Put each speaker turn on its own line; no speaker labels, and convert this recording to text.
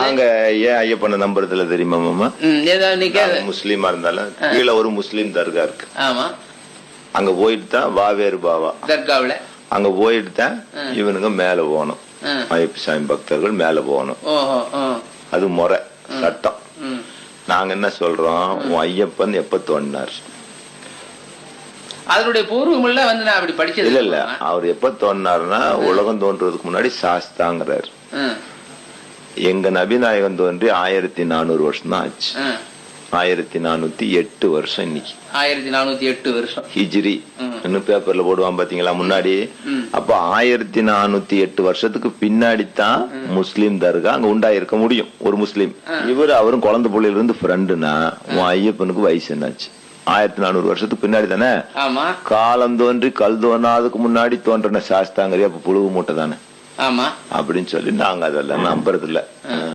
நாங்க ஏன் ஐயப்பனை நம்புறதுல தெரியுமா மாமா? முஸ்லீமா இருந்தாலும் கீழே ஒரு முஸ்லீம் தர்கா இருக்கு.
ஆமா.
அங்க போயிட்டு தான் வாவேறு பாவா.
தர்காவுல?
அங்க போயிட்டு தான் இவனுங்க மேல போகணும். ஐயப்ப சாமி பக்தர்கள் மேல போகணும். அது முறை சட்டம். நாங்க என்ன சொல்றோம்? உன் ஐயப்பன் எப்ப தோண்டினார்
அதனுடைய பூர்வம் எல்லாம் வந்து நான் அப்படி படிச்சது
இல்ல இல்ல. அவர் எப்ப தோண்டினார்னா உலகம் தோன்றதுக்கு முன்னாடி சாஸ்தாங்கிறார். எங்க நபிநாயகம் தோன்றி ஆயிரத்தி நானூறு வருஷம் தான் ஆச்சு. ஆயிரத்தி நானூத்தி எட்டு வருஷம் இன்னைக்கு.
ஆயிரத்தி நானூத்தி எட்டு வருஷம்.
ஹிஜ்ரி. இன்னும் பேப்பர்ல போடுவான் பாத்தீங்களா முன்னாடி? அப்ப ஆயிரத்தி நானூத்தி எட்டு வருஷத்துக்கு பின்னாடி தான் முஸ்லீம் தர்கா அங்க உண்டாயிருக்க முடியும் ஒரு முஸ்லீம். இவர் அவரும் குழந்தை புள்ளையில இருந்து ஃப்ரெண்டுனா உன் ஐயப்பனுக்கு வயசு என்னாச்சு? ஆயிரத்தி நானூறு வருஷத்துக்கு பின்னாடி தானே? காலம் தோன்றி கல் தோணாதுக்கு முன்னாடி தோன்றின சாஸ்தாங்கரி அப்ப புழுவு மூட்டை தானே? அப்படின்னு சொல்லி நாங்க அதெல்லாம் நம்புறது இல்ல